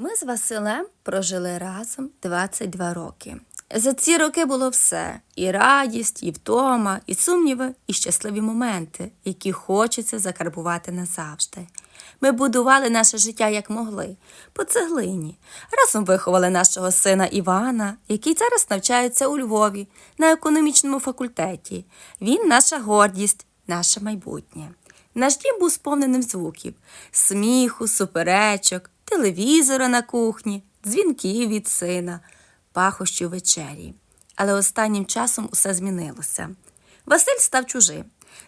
Ми з Василем прожили разом 22 роки. За ці роки було все: і радість, і втома, і сумніви, і щасливі моменти, які хочеться закарбувати назавжди. Ми будували наше життя як могли, по цеглині. Разом виховали нашого сина Івана, який зараз навчається у Львові на економічному факультеті. Він наша гордість, наше майбутнє. Наш дім був сповненим звуків, сміху, суперечок, телевізора на кухні, дзвінків від сина, пахощів вечері. Але останнім часом усе змінилося. Василь став чужим,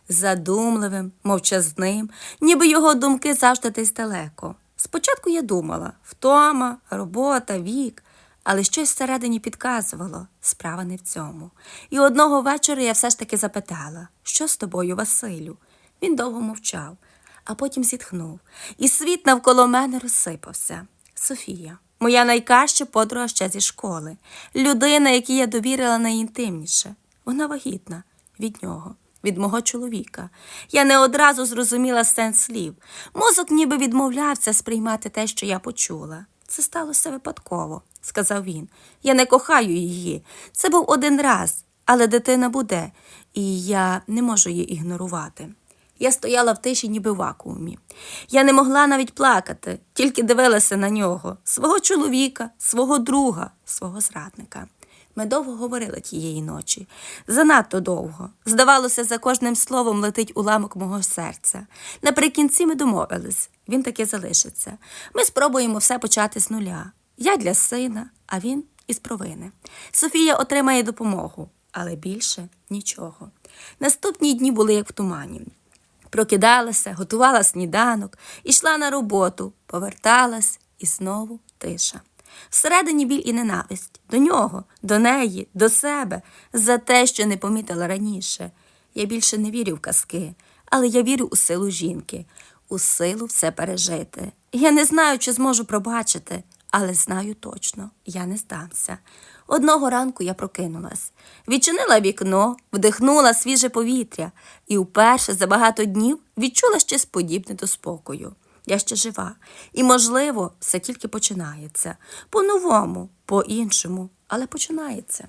задумливим, мовчазним, ніби його думки завжди десь далеко. Спочатку я думала втома, робота, вік, але щось всередині підказувало справа не в цьому. І одного вечора я все ж таки запитала, що з тобою, Василю? Він довго мовчав, а потім зітхнув, і світ навколо мене розсипався. Софія, моя найкраща подруга ще зі школи, людина, якій я довірила найінтимніше. Вона вагітна від нього, від мого чоловіка. Я не одразу зрозуміла сенс слів. Мозок ніби відмовлявся сприймати те, що я почула. Це сталося випадково, сказав він. Я не кохаю її. Це був один раз, але дитина буде, і я не можу її ігнорувати. Я стояла в тиші, ніби в вакуумі. Я не могла навіть плакати, тільки дивилася на нього, свого чоловіка, свого друга, свого зрадника. Ми довго говорили тієї ночі, занадто довго. Здавалося, за кожним словом летить уламок мого серця. Наприкінці ми домовились, він таки залишиться. Ми спробуємо все почати з нуля. Я для сина, а він із провини. Софія отримає допомогу, але більше нічого. Наступні дні були як в тумані. Прокидалася, готувала сніданок, ішла на роботу, поверталась і знову тиша. Всередині біль і ненависть до нього, до неї, до себе, за те, що не помітила раніше. Я більше не вірю в казки, але я вірю у силу жінки, у силу все пережити. Я не знаю, чи зможу пробачити, але знаю точно, я не здамся. Одного ранку я прокинулась, відчинила вікно, вдихнула свіже повітря і вперше за багато днів відчула щось подібне до спокою. Я ще жива, і, можливо, все тільки починається. По-новому, по-іншому, але починається.